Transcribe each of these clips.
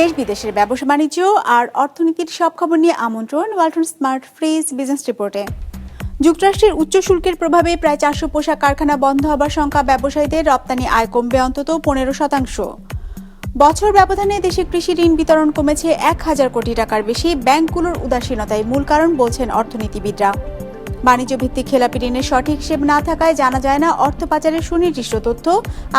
দেশ বিদেশের ব্যবসা বাণিজ্য আর অর্থনীতির সব খবর নিয়ে আমন্ত্রণ ওয়ালটন স্মার্ট ফ্রিজ বিজনেস রিপোর্টে। যুক্তরাষ্ট্রের উচ্চ শুল্কের প্রভাবে প্রায় চারশো পোশাক কারখানা বন্ধ হবার সংখ্যা ব্যবসায়ীদের রপ্তানি আয় কমবে অন্তত পনেরো শতাংশ। বছর ব্যবধানে দেশে কৃষি ঋণ বিতরণ কমেছে এক হাজার কোটি টাকার বেশি। ব্যাংকগুলোর উদাসীনতাই মূল কারণ, বলছেন অর্থনীতিবিদরা। বাণিজ্য ভিত্তিক খেলাপি ঋণের সঠিক হিসেব না থাকায় জানা যায় না অর্থ পাচারের সুনির্দিষ্ট তথ্য।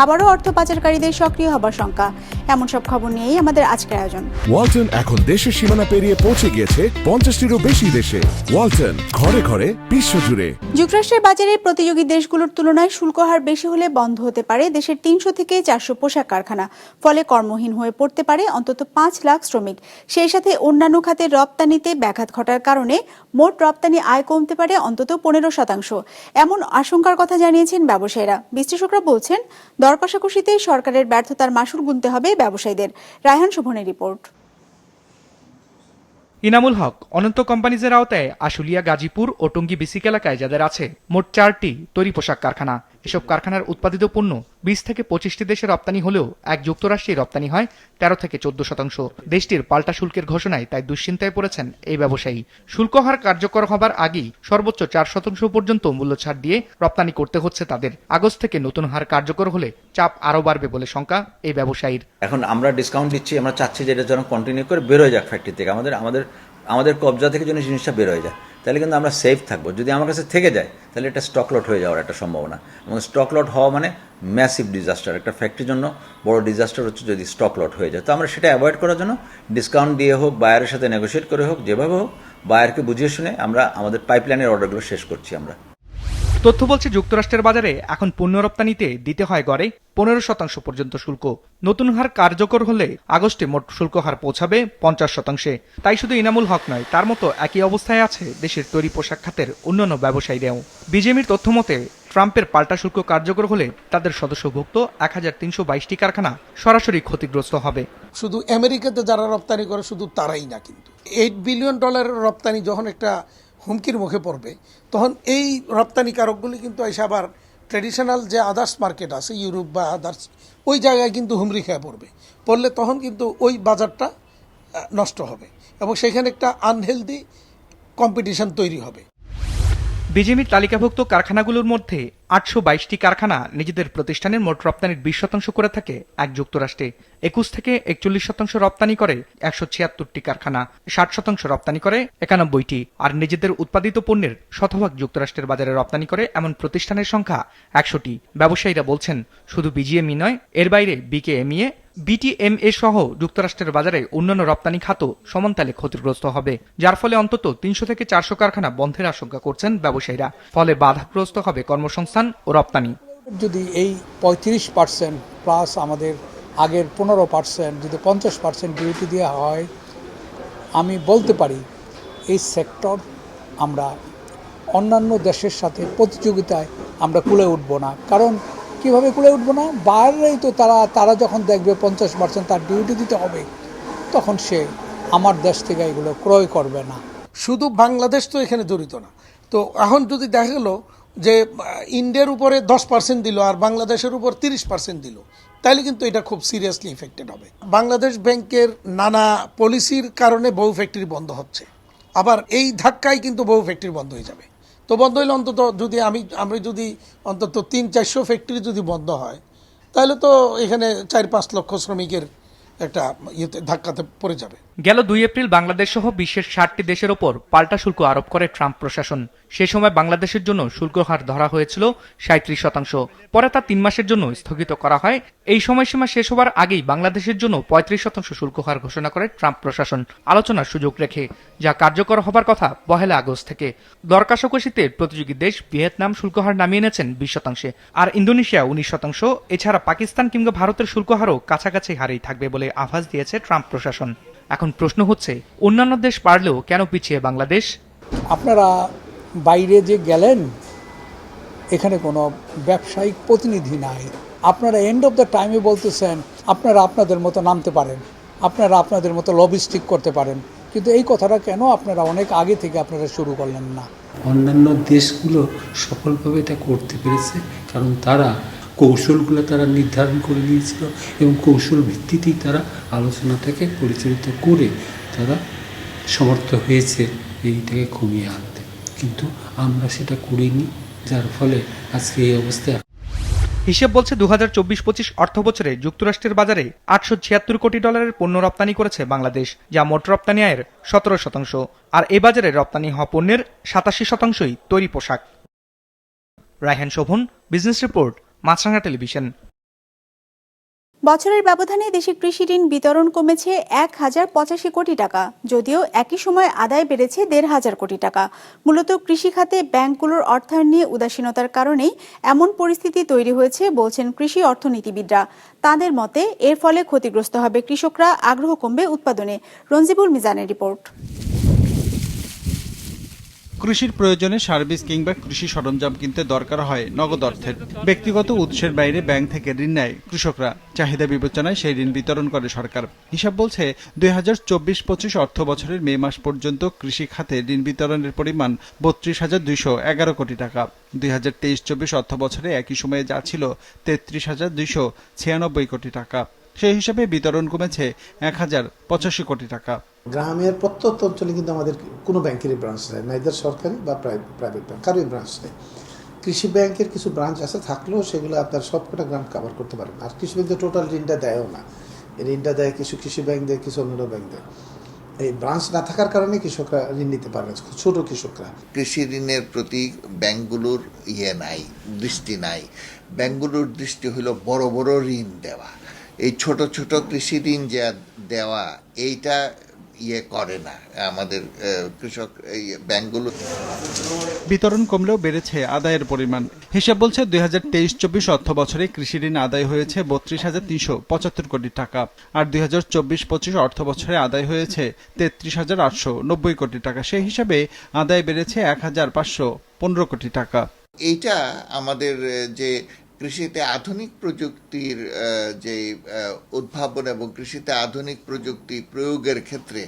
আবারও অর্থ পাচারকারীদের সক্রিয় হবার শঙ্কা। এমন সব খবর নিয়েই আমাদের আজকের আয়োজন। ওয়ালটন এখন দেশের সীমানা পেরিয়ে পৌঁছে গিয়েছে পঞ্চাশটিরও বেশি দেশে। ওয়ালটন ঘরে ঘরে বিশ্বজুড়ে যুক্তরাষ্ট্রের বাজারে প্রতিযোগী দেশগুলোর তুলনায় শুল্ক হার বেশি হলে বন্ধ হতে পারে দেশের তিনশো থেকে চারশো পোশাক কারখানা। ফলে কর্মহীন হয়ে পড়তে পারে অন্তত পাঁচ লাখ শ্রমিক। সেই সাথে অন্যান্য খাতের রপ্তানিতে ব্যাঘাত ঘটার কারণে মোট রপ্তানি আয় কমতে পারে অন্তত পনেরো শতাংশ। এমন আশঙ্কার কথা জানিয়েছেন ব্যবসায়ীরা। বিশ্লেষকরা বলছেন দর কষাকষিতে সরকারের ব্যর্থতার মাসুল গুনতে হবে ব্যবসায়ীদের। রায়হান শোভনের রিপোর্ট। ইনামুল হক, অনন্ত কোম্পানিজের আওতায় আশুলিয়া, গাজীপুর ও টঙ্গি বিসিক এলাকায় যাদের আছে, মোট চারটি তৈরি পোশাক কারখানা। এসব কারখানার উৎপাদিত পণ্য বিশ থেকে পঁচিশটি দেশে রপ্তানি হলেও এক যুক্তরাষ্ট্রে রপ্তানি হয় তেরো থেকে চোদ্দ শতাংশ। দেশটির পাল্টা শুল্কের ঘোষণায় তাই দুশ্চিন্তায় পড়েছেন এই ব্যবসায়ী। শুল্ক হার কার্যকর হবার আগেই সর্বোচ্চ চার শতাংশ পর্যন্ত মূল্য ছাড় দিয়ে রপ্তানি করতে হচ্ছে তাদের। আগস্ট থেকে নতুন হার কার্যকর হলে চাপ আরও বাড়বে বলে শঙ্কা এই ব্যবসায়ীর। এখন আমরা ডিসকাউন্ট দিচ্ছি আমরা চাচ্ছি যে এটা যেন কন্টিনিউ করে বেরোয় যাক ফ্যাক্টরি থেকে। আমাদের আমাদের আমাদের কবজা থেকে যেন জিনিসটা বেরোয় যায়। তাহলে কিন্তু আমরা সেফ থাকব। যদি আমার কাছে থেকে যায়, তাহলে এটা স্টক লট হয়ে যাওয়ার একটা সম্ভাবনা। এবং স্টক লট হওয়া মানে ম্যাসিভ ডিজাস্টার একটা ফ্যাক্টরির জন্য বড় ডিজাস্টার হচ্ছে যদি স্টক লট হয়ে যায়। তো আমরা সেটা অ্যাভয়েড করার জন্য ডিসকাউন্ট দিয়ে হোক বায়ারের সাথে নেগোসিয়েট করে হোক, যেভাবে হোক বায়ারকে বুঝিয়ে শুনে আমরা আমাদের পাইপলাইনের অর্ডারগুলো শেষ করছি আমরা। তথ্য বলছে যুক্তরাষ্ট্রের বাজারে এখন পণ্য রপ্তানিতে দিতে হয় গড়ে পনেরো শতাংশ পর্যন্ত শুল্ক। নতুন হার কার্যকর হলে আগস্টে মোট শুল্ক হার পৌঁছাবে পঞ্চাশ শতাংশে। তাই শুধু ইনামুল হক নয়, তার মতো একই অবস্থায় আছে দেশের তৈরি পোশাক খাতের অন্যান্য ব্যবসায়ীরাও। বিজেমির তথ্য মতে, ট্রাম্পের পাল্টা শুল্ক কার্যকর হলে তাদের সদস্যভুক্ত এক হাজার তিনশো বাইশটি কারখানা সরাসরি ক্ষতিগ্রস্ত হবে। শুধু আমেরিকাতে যারা রপ্তানি করে, শুধু তারাই না কিন্তু। এইট বিলিয়ন ডলারের রপ্তানি যখন একটা হুমকির মুখে পড়বে, তখন এই রপ্তানিকারকগুলি কিন্তু এসে আবার ট্রেডিশনাল যে আদার্স মার্কেট আছে ইউরোপ বা আদার্স ওই জায়গায় কিন্তু হুমরি খেয়ে পড়বে। পড়লে তখন কিন্তু ওই বাজারটা নষ্ট হবে এবং সেখানে একটা আনহেলদি কম্পিটিশন তৈরি হবে। বিজেমির তালিকাভুক্ত কারখানাগুলোর মধ্যে আটশো বাইশটি কারখানা নিজেদের প্রতিষ্ঠানের মোট রপ্তানির বিশ শতাংশ করে থাকে এক যুক্তরাষ্ট্রে। একুশ থেকে একচল্লিশ শতাংশ রপ্তানি করে একশো ছিয়াত্তরটি কারখানা, ষাট শতাংশ রপ্তানি করে একানব্বইটি, আর নিজেদের উৎপাদিত পণ্যের শতভাগ যুক্তরাষ্ট্রের বাজারে রপ্তানি করে এমন প্রতিষ্ঠানের সংখ্যা একশোটি। ব্যবসায়ীরা বলছেন, শুধু বিজিএমই নয়, এর বাইরে বিকেএমইএ বিটিএমএ সহ যুক্তরাষ্ট্রের বাজারে অন্যান্য রপ্তানি খাতও সমানতালে ক্ষতিগ্রস্ত হবে, যার ফলে অন্তত তিনশো থেকে চারশো কারখানা বন্ধের আশঙ্কা করছেন ব্যবসায়ীরা। ফলে বাধাগ্রস্ত হবে কর্মসংস্থান ও রপ্তানি। যদি এই পঁয়ত্রিশ পার্সেন্ট প্লাস আমাদের আগের পনেরো পার্সেন্ট, যদি পঞ্চাশ পার্সেন্ট ডিউটি দেওয়া হয়, আমি বলতে পারি এই সেক্টর আমরা অন্যান্য দেশের সাথে প্রতিযোগিতায় আমরা কুলে উঠব না। কারণ কীভাবে কুলে উঠব না? বাইরেই তো তারা তারা যখন দেখবে পঞ্চাশ পার্সেন্ট তার ডিউটি দিতে হবে, তখন সে আমার দেশ থেকে এগুলো ক্রয় করবে না। শুধু বাংলাদেশ তো এখানে জড়িত না। তো এখন যদি দেখা গেলো যে ইন্ডিয়ার উপরে দশ পার্সেন্ট দিল আর বাংলাদেশের উপর তিরিশ পার্সেন্ট দিল তাহলে কিন্তু এটা খুব সিরিয়াসলি ইফেক্টেড হবে। বাংলাদেশ ব্যাংকের নানা পলিসির কারণে বহু ফ্যাক্টরি বন্ধ হচ্ছে। আবার এই ধাক্কায় কিন্তু বহু ফ্যাক্টরি বন্ধ হয়ে যাবে। তো বন্ধ হইলে অন্তত যদি আমি আমি যদি অন্তত তিন চারশো ফ্যাক্টরি যদি বন্ধ হয়, তাহলে তো এখানে চার পাঁচ লক্ষ শ্রমিকের একটা ইয়েতে ধাক্কাতে পড়ে যাবে। গেল দুই এপ্রিল বাংলাদেশ সহ বিশ্বের ষাটটি দেশের ওপর পাল্টা শুল্ক আরোপ করে ট্রাম্প প্রশাসন। সে সময় বাংলাদেশের জন্য শুল্ক হার ধরা হয়েছিল সাঁত্রিশ শতাংশ। পরে তা তিন মাসের জন্য স্থগিত করা হয়। এই সময়সীমা শেষ হবার আগেই বাংলাদেশের জন্য পঁয়ত্রিশ শতাংশ শুল্ক হার ঘোষণা করে ট্রাম্প প্রশাসন। আলোচনার সুযোগ রেখে, যা কার্যকর হবার কথা পহেলা আগস্ট থেকে। দর কষাকষিতে প্রতিযোগী দেশ ভিয়েতনাম শুল্ক হার নামিয়ে এনেছেন বিশ শতাংশে। আর ইন্দোনেশিয়া উনিশ শতাংশ। এছাড়া পাকিস্তান কিংবা ভারতের শুল্ক হারও কাছাকাছি হারেই থাকবে বলে আভাস দিয়েছে ট্রাম্প প্রশাসন। এখন প্রশ্ন হচ্ছে অন্যান্য দেশ পারলেও কেন পিছিয়ে বাংলাদেশ? আপনারা বাইরে যে গেলেন এখানে কোনো ব্যবসায়িক প্রতিনিধি নাই। আপনারা এন্ড অফ দ্য টাইমে বলতেছেন আপনারা আপনাদের মতো নামতে পারেন আপনারা আপনাদের মতো লবিস্টিক করতে পারেন। কিন্তু এই কথাটা কেন আপনারা অনেক আগে থেকে আপনারা শুরু করলেন না? অন্যান্য দেশগুলো সফলভাবে এটা করতে পেরেছে কারণ তারা কৌশলগুলো তারা নির্ধারণ করে নিয়েছিল এবং কৌশল ভিত্তিতেই তারা আলোচনা থেকে পরিচালিত করে তারা সমর্থ হয়েছে এইটাকে কমিয়ে আনতে। কিন্তু আমরা সেটা করিনি, যার ফলে আজকে এই অবস্থায় হিসেব বলছে দু হাজার চব্বিশ পঁচিশ অর্থ বছরে যুক্তরাষ্ট্রের বাজারে আটশো ছিয়াত্তর কোটি ডলারের পণ্য রপ্তানি করেছে বাংলাদেশ, যা মোট রপ্তানি আয়ের সতেরো শতাংশ, আর এ বাজারে রপ্তানি হওয়া পণ্যের সাতাশি শতাংশই তৈরি পোশাক। Raihan Shovon, business report Maasranga television. বছরের ব্যবধানে দেশে কৃষি ঋণ বিতরণ কমেছে এক হাজার পঁচাশি কোটি টাকা, যদিও একই সময় আদায় বেড়েছে দেড় হাজার কোটি টাকা। মূলত কৃষি খাতে ব্যাংকগুলোর অর্থায়ন নিয়ে উদাসীনতার কারণেই এমন পরিস্থিতি তৈরি হয়েছে, বলছেন কৃষি অর্থনীতিবিদরা। তাদের মতে, এর ফলে ক্ষতিগ্রস্ত হবে কৃষকরা, আগ্রহ কমবে উৎপাদনে। রঞ্জিবুল মিজানের রিপোর্ট। কৃষির প্রয়োজনে সার্ভিস কিংবা কৃষি সরঞ্জাম কিনতে দরকার হয় নগদ অর্থের। ব্যক্তিগত উৎসের বাইরে ব্যাংক থেকে ঋণ নেয় কৃষকরা। চাহিদা বিবেচনায় সেই ঋণ বিতরণ করে সরকার। হিসাব বলছে, দুই হাজার চব্বিশ পঁচিশ অর্থ বছরের মে মাস পর্যন্ত কৃষি খাতে ঋণ বিতরণের পরিমাণ বত্রিশ হাজার দুইশো এগারো কোটি টাকা। দুই হাজার তেইশ চব্বিশ অর্থ বছরে একই সময়ে যা ছিল তেত্রিশ হাজার দুইশো ছিয়ানব্বই কোটি টাকা। সেই হিসাবে বিতরণ কমেছে এক হাজার পঁচাশি কোটি টাকা। গ্রামের প্রত্যন্ত অঞ্চলে কিন্তু আমাদের কোনো ব্যাংকেরই ব্রাঞ্চ নেই নাইদার সরকারি বা প্রাইভেট ব্যাংক কারোই ব্রাঞ্চ নেই। কৃষি ব্যাংকের কিছু ব্রাঞ্চ আছে থাকলেও সেগুলো আপনার সবকটা গ্রাম কভার করতে পারেন। আর কৃষি ব্যাংক টোটাল ঋণটা দেয়ও না। ঋণটা দেয় কিছু কৃষি ব্যাংক দেয় কিছু অন্য ব্যাংক দেয়। এই ব্রাঞ্চ না থাকার কারণে কৃষকরা ঋণ নিতে পারে না ছোট কৃষকরা। কৃষি ঋণের প্রতি ব্যাংকগুলোর ইয়ে নাই দৃষ্টি নাই। ব্যাংকগুলোর দৃষ্টি হলো বড় বড় ঋণ দেওয়া। এই ছোট ছোট কৃষি ঋণ যা দেওয়া এইটা ইয়ে করে না আমাদের কৃষক এই ব্যাংকগুলো। বিতরণ কমলেও বেড়েছে আদায়ের পরিমাণ। হিসাব বলছে দুই হাজার তেইশ চব্বিশ অর্থ বছরে কৃষি ঋণ আদায় হয়েছে বত্রিশ হাজার তিনশো পঁচাত্তর কোটি টাকা আর দুই হাজার চব্বিশ পঁচিশ অর্থ বছরে আদায় হয়েছে তেত্রিশ হাজার আটশো নব্বই কোটি টাকা। সেই হিসাবে আদায় বেড়েছে এক হাজার পাঁচশো পনেরো কোটি টাকা। এইটা আমাদের যে কৃষিতে আধুনিক প্রযুক্তির যে উদ্ভাবন এবং কৃষিতে আধুনিক প্রযুক্তি প্রয়োগের ক্ষেত্রে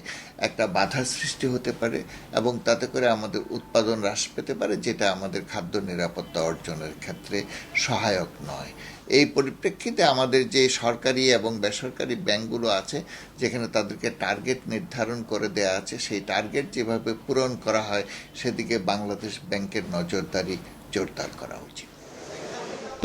একটা বাধার সৃষ্টি হতে পারে এবং তাতে করে আমাদের উৎপাদন হ্রাস পেতে পারে, যেটা আমাদের খাদ্য নিরাপত্তা অর্জনের ক্ষেত্রে সহায়ক নয়। এই পরিপ্রেক্ষিতে আমাদের যে সরকারি এবং বেসরকারি ব্যাংকগুলো আছে, যেখানে তাদেরকে টার্গেট নির্ধারণ করে দেয়া আছে, সেই টার্গেট যেভাবে পূরণ করা হয়, সেদিকে বাংলাদেশ ব্যাংকের নজরদারি জোরদার করা উচিত।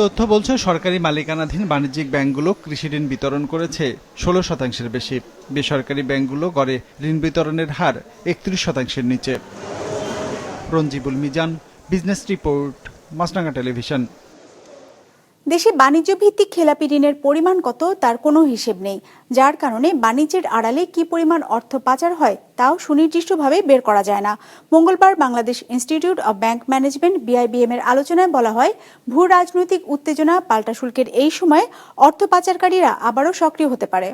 তথ্য বলছে, সরকারি মালিকানাধীন বাণিজ্যিক ব্যাংকগুলো কৃষি ঋণ বিতরণ করেছে ষোলো শতাংশের বেশি। বেসরকারি ব্যাংকগুলো গড়ে ঋণ বিতরণের হার একত্রিশ শতাংশের নিচে। Ranjibul Mizan, business report Maasranga television. দেশে বাণিজ্য ভিত্তিক খেলাপি ঋণের পরিমাণ কত তার কোনো হিসেব নেই। যার কারণে বাণিজ্যের আড়ালে কি পরিমাণ অর্থ পাচার হয় তাও সুনির্দিষ্টভাবে বের করা যায় না। মঙ্গলবার Bangladesh institute of bank management BIBM এর আলোচনায় বলা হয়, ভূ রাজনৈতিক উত্তেজনা পাল্টা শুল্কের এই সময়ে অর্থ পাচারকারীরা আবারও সক্রিয় হতে পারে।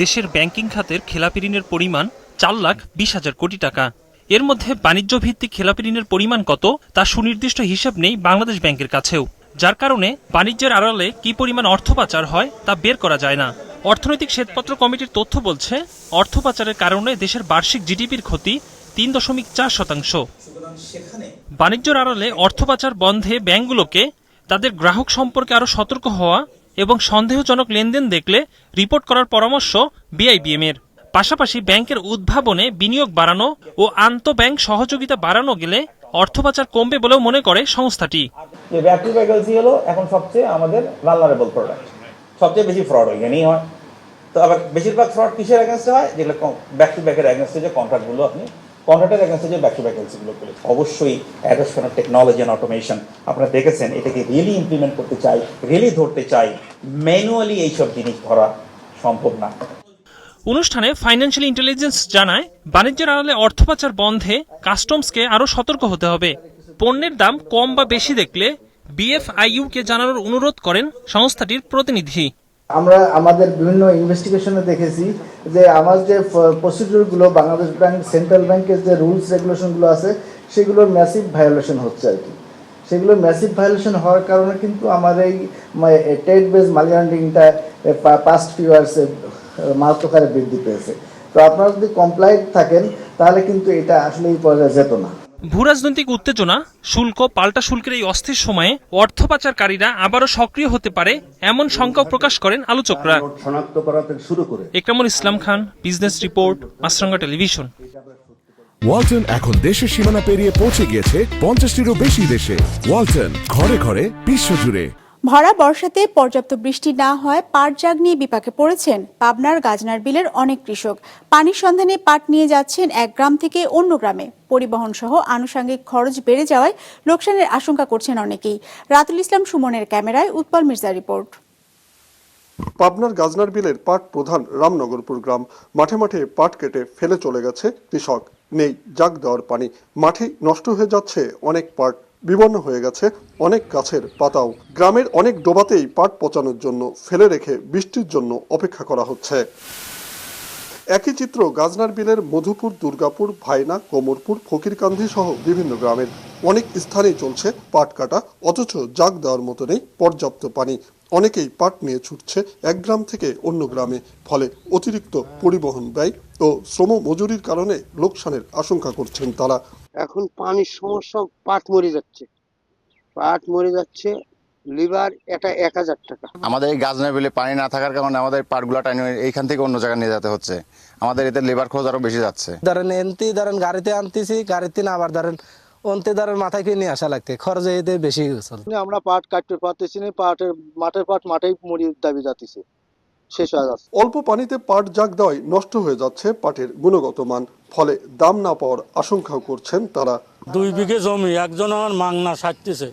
দেশের ব্যাংকিং খাতের খেলাপি ঋণের পরিমাণ চার লাখ বিশ হাজার কোটি টাকা। এর মধ্যে বাণিজ্য ভিত্তিক খেলাপি ঋণের পরিমাণ কত তা সুনির্দিষ্ট হিসাব নেই বাংলাদেশ ব্যাংকের কাছেও। যার কারণে বাণিজ্যের আড়ালে কি পরিমাণ অর্থ পাচার হয় তা বের করা যায় না। অর্থনৈতিক শ্বেতপত্র কমিটির তথ্য বলছে, অর্থ পাচারের কারণে দেশের বার্ষিক জিডিপির ক্ষতি তিন দশমিক চার শতাংশ। বাণিজ্যের আড়ালে অর্থ পাচার বন্ধে ব্যাংকগুলোকে তাদের গ্রাহক সম্পর্কে আরও সতর্ক হওয়া এবং সন্দেহজনক লেনদেন দেখলে রিপোর্ট করার পরামর্শ বিআইবিএম এর পাশাপাশি ব্যাংকের উদ্ভাবনে বিনিয়োগ বাড়ানো ও আন্তঃব্যাংক সহযোগিতা বাড়ানো গেলে অর্থ কমবে বলেও মনে করে সংস্থাটি। ব্যাটারি ভ্যাকেন্সি হলো, এখন সবচেয়ে আমাদের ভালনারেবল প্রোডাক্ট সবচেয়ে বেশি ফ্রড ওইখানেই হয়। তো আবার বেশিরভাগ ফ্রড কিসের এগেনস্টে হয়? যেগুলো ব্যাক টু ব্যাকের এগেনস্টে যে কন্ট্রাক্টগুলো আপনি কন্ট্রাক্টের এগেনস্টে যে ব্যাক টু ভ্যাকেন্সিগুলো করে অবশ্যই adoption of technology and automation আপনারা দেখেছেন, এটাকে রিয়েলি ইমপ্লিমেন্ট করতে চাই রিয়েলি ধরতে চাই। ম্যানুয়ালি এইসব জিনিস ধরা সম্ভব না। অনুষ্ঠানে ফাইন্যান্সিয়াল ইন্টেলিজেন্স জানায়, বাণিজ্যের আড়ালে অর্থ পাচার বন্ধে কাস্টমসকে আরও সতর্ক হতে হবে। পণ্যের দাম কম বা বেশি দেখলে বিএফআইইউ কে জানানোর অনুরোধ করেন সংস্থাটির প্রতিনিধি। আমরা আমাদের বিভিন্ন ইনভেস্টিগেশনে দেখেছি যে আমার যে প্রসিডিউরগুলো, বাংলাদেশ ব্যাংক, সেন্ট্রাল ব্যাংকের যে রুলস, রেগুলেশনগুলো আছে, সেগুলোর ম্যাসিভ ভায়োলেশন হচ্ছে আর কি। সেগুলোর ম্যাসিভ ভায়োলেশন হওয়ার কারণে কিন্তু আমার এই টেট বেস মানি লন্ডারিংটা পাস্ট ফিউ ইয়ার্সে মারাত্মক হারে বৃদ্ধি পেয়েছে। তো আপনারা যদি কমপ্লাইন্ট থাকেন তাহলে কিন্তু এটা আসলে এই পর্যায়ে যেত না। ভূরাজনৈতিক উত্তেজনা শুল্ক পাল্টা শুল্কের এই অস্থির সময়ে অর্থ পাচারকারীরা আবারও সক্রিয় হতে পারে এমন শঙ্কাও প্রকাশ করেন আলোচকরা। Ekramul Islam Khan business report Maasranga television. Walton এখন দেশের সীমানা পেরিয়ে পৌঁছে গিয়েছে পঞ্চাশটিরও বেশি দেশে। ওয়ালটন ঘরে ঘরে বিশ্বজুড়ে ভরা বর্ষাতে পর্যাপ্ত বৃষ্টি না হয়, পাট জাগ নিয়ে বিপাকে পড়েছেন পাবনার গাজনার বিলের অনেক কৃষক। পানির সন্ধানে পাট নিয়ে যাচ্ছেন এক গ্রাম থেকে অন্য গ্রামে। পরিবহন সহ আনুষঙ্গিক খরচ বেড়ে যাওয়ায় লোকসানের আশঙ্কা করছেন অনেকেই। রাতুল ইসলাম সুমনের ক্যামেরায় উৎপল মির্জা রিপোর্ট। পাবনার গাজনার বিলের পাট প্রধান রামনগরপুর গ্রাম। মাঠে মাঠে পাট কেটে ফেলে চলে গেছে কৃষক। নেই জাগ দেওয়ার পানি। মাঠে নষ্ট হয়ে যাচ্ছে অনেক পাট। বিবর্ণ হয়ে গেছে অনেক গাছের পাতাও। গ্রামের অনেক ডোবাতেই পাট পচানোর জন্য ফেলে রেখে বৃষ্টির জন্য অপেক্ষা করা হচ্ছে। একই চিত্র গাজনার বিলের মধুপুর, দুর্গাপুর, ভাইনা, কোমরপুর, ফকিরকান্দি সহ বিভিন্ন গ্রামের অনেক স্থানেই চলছে পাট কাটা, অথচ জাগ দেওয়ার মতো নেই পর্যাপ্ত পানি। অনেকেই পাট নিয়ে ছুটছে এক গ্রাম থেকে অন্য গ্রামে, ফলে অতিরিক্ত পরিবহন ব্যয় ও শ্রম মজুরির কারণে লোকসানের আশঙ্কা করছেন তারা। এখন পানির সমস্যা পাট মরে যাচ্ছে। পাট মরে যাচ্ছে লিভার এটা এক হাজার টাকা। আমাদের এই গাছ বিলে পানি না থাকার কারণে আমাদের পাটগুলা টাইনে এইখান থেকে অন্য জায়গায় নিয়ে যেতে হচ্ছে। আমাদের এতে লেবার খরচ আরও বেশি যাচ্ছে। ধরেন এনতি ধরেন গাড়িতে আনতেছি গাড়িতে না আবার ধরেন অন্তে ধরেন মাথায় করে নিয়ে আসা লাগতে খরচ এতে বেশি আমরা পাট কাটতে পারতেছি না পাটের মাঠের পাট মাঠেই মরি দাবি যাতেছে শেষ হয়ে যাচ্ছে। অল্প পানিতে পাট জাগ দেওয়ায় নষ্ট হয়ে যাচ্ছে পাটের গুণগত মান। ফলে দাম না পাওয়ার আশঙ্কাও করছেন তারা। দুই বিঘে জমি একজন আমার মাংনা সাজতেছে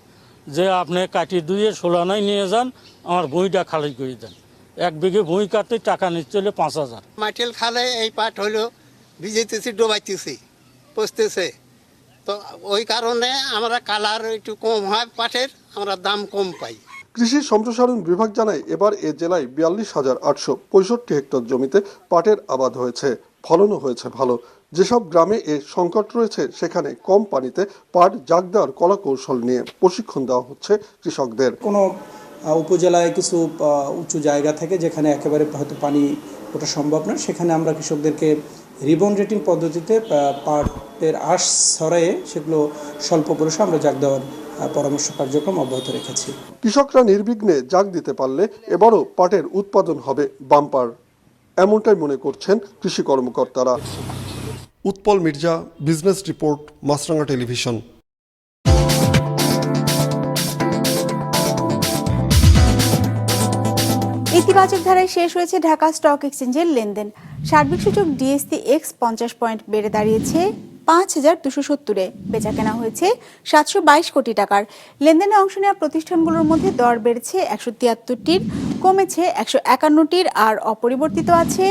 যে আপনি কাটি দুইয়ে সোলানায় নিয়ে যান আমার ভুঁইটা খালি করে দেন। এক বিঘে ভুঁই কাটতে টাকা নিচ্ছে হলে পাঁচ হাজার। মাটিল খালে এই পাট হলো ভিজেতেছি ডোবাইতেছি পচতেছে। তো ওই কারণে আমরা কালার একটু কম হয় পাটের আমরা দাম কম পাই। কৃষি সম্প্রসারণ বিভাগ জানায়, এবার এ জেলায় বিয়াল্লিশ হাজার আটশো পঁয়ষট্টি হেক্টর জমিতে পাটের আবাদ হয়েছে, ফলনও হয়েছে ভালো। যেসব গ্রামে এ সংকট রয়েছে, সেখানে কম পানিতে পাট জাগ দেওয়ার কলা কৌশল নিয়ে প্রশিক্ষণ দেওয়া হচ্ছে কৃষকদের। কোনো উপজেলায় কিছু উঁচু জায়গা থেকে যেখানে একেবারে হয়তো পানি ওঠা সম্ভব না সেখানে আমরা কৃষকদেরকে রিবন রেটিং পদ্ধতিতে পাটের আশ ছড়াইয়ে সেগুলো স্বল্প পরিসরে আমরা জাগ দেওয়ার পরামর্শ কার্যক্রম অব্যাহত রেখেছি। কৃষকরা নির্বিঘ্নে জাগ দিতে পারলে এবারও পাটের উৎপাদন হবে বাম্পার। এমনটাই মনে করছেন কৃষি কর্মকর্তারা। Utpal Mirza business report Maasranga television. ইতিবাচক ধারায় শেষ হয়েছে ঢাকা স্টক এক্সচেঞ্জের লেনদেন। সার্বিক সূচক ডিএসসি এক্স পঞ্চাশ পয়েন্ট বেড়ে দাঁড়িয়েছে। পাঁচ হাজার দুশো সত্তরে বেচা কেনা হয়েছে সাতশো বাইশ কোটি টাকার। লেনদেনে অংশ নেওয়া প্রতিষ্ঠানগুলোর মধ্যে দর বেড়েছে একশো তিয়াত্তরটির, কমেছে একশো একান্নটির আর অপরিবর্তিত আছে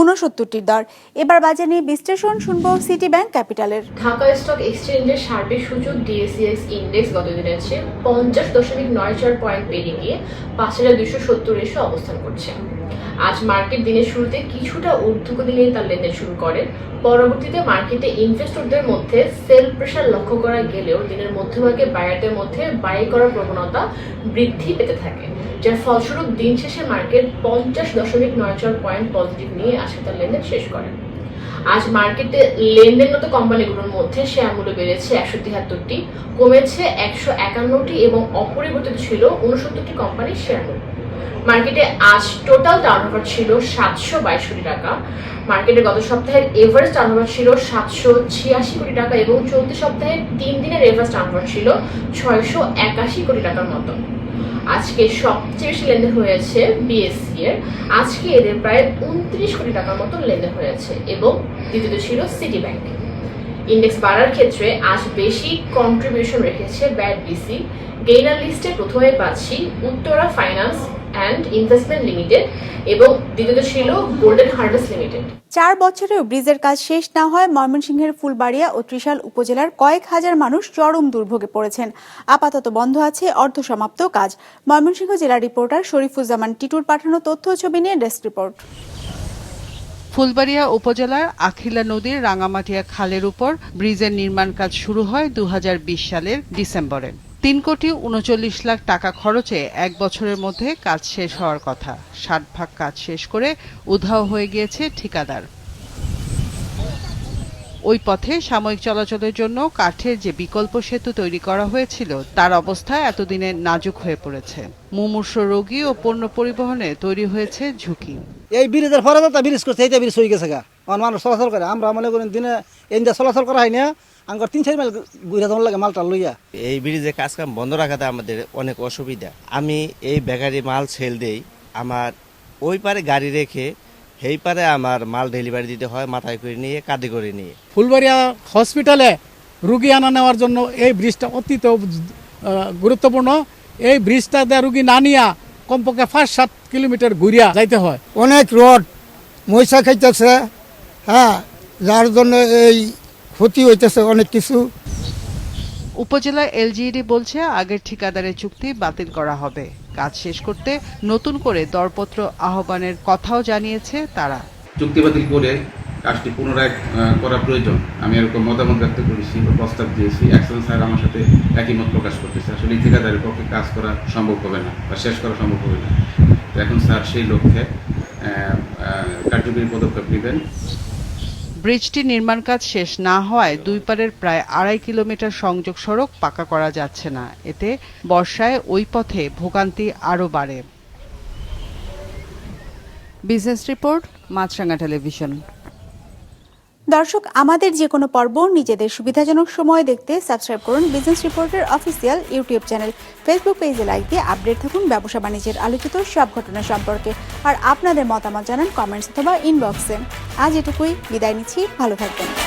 ঊনসত্তরটির দর। এবার বাজার নিয়ে বিশ্লেষণ, শুনব সিটি ব্যাংক ক্যাপিটালের। ঢাকা স্টক এক্সচেঞ্জের সার্বিক সূচক ডিএসিএক্স ইন্ডেক্স গত চেয়ে পঞ্চাশ দশমিক নয় চার পয়েন্ট বেড়ে গিয়ে পাঁচ হাজার দুশো সত্তর এসে অবস্থান করছে। আজ মার্কেট দিনের শুরুতে কিছুটা ঊর্ধ্বগতি নিয়ে তার লেনদেন শুরু করে। পরবর্তীতে মার্কেটে ইনভেস্টরদের মধ্যে সেল প্রেশার লক্ষ্য করা গেলেও দিনের মধ্যভাগে বায়ারদের মধ্যে বাই করার প্রবণতা বৃদ্ধি পেতে থাকে, যার ফলস্বরূপ দিন শেষে মার্কেট পঞ্চাশ দশমিক নয় চার পয়েন্ট পজিটিভ নিয়ে আজকে তার লেনদেন শেষ করে। আজ মার্কেটে লেনদেনরত কোম্পানিগুলোর মধ্যে শেয়ার মূল্য বেড়েছে একশো তিয়াত্তরটি, কমেছে একশো একান্নটি এবং অপরিবর্তিত ছিল উনসত্তরটি কোম্পানির শেয়ার মূল্য। মার্কেটে আজ টোটাল টার্নওভার ছিল সাতশো বাইশ কোটি টাকা। মার্কেটে গত সপ্তাহের এভারেজ টার্নওভার ছিল সাতশো ছিয়াশি কোটি টাকা এবং চলতি সপ্তাহের তিন দিনের এভারেজ টার্নওভার ছিল ছয়শো একাশি কোটি টাকার মতো। আজকে সবচেয়ে বেশি লেনদেন হয়েছে বিএসসি এর। আজকে এদের প্রায় উনত্রিশ কোটি টাকার মতো লেনদেন হয়েছে এবং দ্বিতীয়ত ছিল সিটি ব্যাংক ইন্ডেক্স বাড়ার ক্ষেত্রে আজ বেশি কন্ট্রিবিউশন রেখেছে ব্যাট বিসি গেইনার লিস্টে প্রথমে পাচ্ছি Uttara finance and investment limited এবং দ্বিতীয়ত ছিল গোল্ডেন হার্ভেস্ট লিমিটেড চার বছরেও ব্রিজের কাজ শেষ না হয় ময়মনসিংহের ফুলবাড়িয়া ও ত্রিশাল উপজেলার কয়েক হাজার মানুষ চরম দুর্ভোগে পড়েছেন। আপাতত বন্ধ আছে অর্ধসমাপ্ত কাজ। ময়মনসিংহ জেলা রিপোর্টার শরীফুজ্জামান টিটুর পাঠানো তথ্য ছবি নিয়ে ডেস্ক রিপোর্ট। ফুলবাড়িয়া উপজেলার আখিলা নদীর রাঙামাটিয়া খালের উপর ব্রিজের নির্মাণ কাজ শুরু হয় দু হাজার বিশ সালের ডিসেম্বরে। তিন কোটি উনচল্লিশ লাখ টাকা খরচে এক বছরের মধ্যে কাজ শেষ হওয়ার কথা। ষাট ভাগ কাজ শেষ করে উধাও হয়ে গিয়েছে ঠিকাদার। ওই পথে সাময়িক চলাচলের জন্য কাঠের যে বিকল্প সেতু তৈরি করা হয়েছিল, তার অবস্থা এতদিনে নাজুক হয়ে পড়েছে। মুমূর্ষ রোগী ও পণ্য পরিবহনে তৈরি হয়েছে ঝুঁকি। এই ব্রিজের পরে তো ব্রিজ করছে, এইটা ব্রিজ হয়ে গেছে গা। মানুষ চলাচল করে। আমরা মনে করেন দিনে এনজা চলাচল করা হয় না আঙ্কর তিন চার মাইল ঘুরে যাওয়ার লাগে মালটা লইয়া। এই ব্রিজে কাজ কাম বন্ধ রাখাতে আমাদের অনেক অসুবিধা। আমি এই বেকারি মাল সেল দেই আমার ওই পারে গাড়ি রেখে সেই পারে আমার মাল ডেলিভারি দিতে হয় মাথায় করে নিয়ে কাঁধে করে নিয়ে। ফুলবাড়িয়া হসপিটালে রুগী আনা নেওয়ার জন্য এই ব্রিজটা অতীত গুরুত্বপূর্ণ। এই ব্রিজটা দিয়ে রুগী না নিয়া কমপক্ষে পাঁচ সাত কিলোমিটার ঘুরিয়া যাইতে হয়। অনেক রড মহিষা খাইতেছে হ্যাঁ যার জন্য এই ক্ষতি হইতেছে অনেক কিছু। উপজেলা এলজিইডি বলছে আগের ঠিকাদারের চুক্তি বাতিল করা হবে। কাজ শেষ করতে নতুন করে দরপত্র আহ্বানের কথাও জানিয়েছে তারা। চুক্তি বাতিল করে কাজটি পুনরায় করা প্রয়োজন। আমি এরকম মতামত ব্যক্ত করেছি বা প্রস্তাব দিয়েছি। একজন স্যার আমার সাথে একই মত প্রকাশ করতেছে। আসলে এই ঠিকাদারের পক্ষে কাজ করা সম্ভব হবে না বা শেষ করা সম্ভব হবে না। এখন স্যার সেই লক্ষ্যে কার্যকরী পদক্ষেপ নেবেন। ব্রিজটি নির্মাণ কাজ শেষ না হওয়ায় দুই পারের প্রায় আড়াই কিলোমিটার সংযোগ সড়ক পাকা করা যাচ্ছে না। এতে বর্ষায় ওই পথে ভোগান্তি আরও বাড়ে। Business report Maasranga television. দর্শক, আমাদের যে কোনো পর্ব নিজেদের সুবিধাজনক সময় দেখতে সাবস্ক্রাইব করুন বিজনেস রিপোর্টের অফিসিয়াল ইউটিউব চ্যানেল। ফেসবুক পেজে লাইক দিয়ে আপডেট থাকুন ব্যবসা বাণিজ্যের আলোচিত সব ঘটনা সম্পর্কে। আর আপনাদের মতামত জানান কমেন্টস অথবা ইনবক্সে। আজ এটুকুই বিদায় নিচ্ছি ভালো থাকবেন।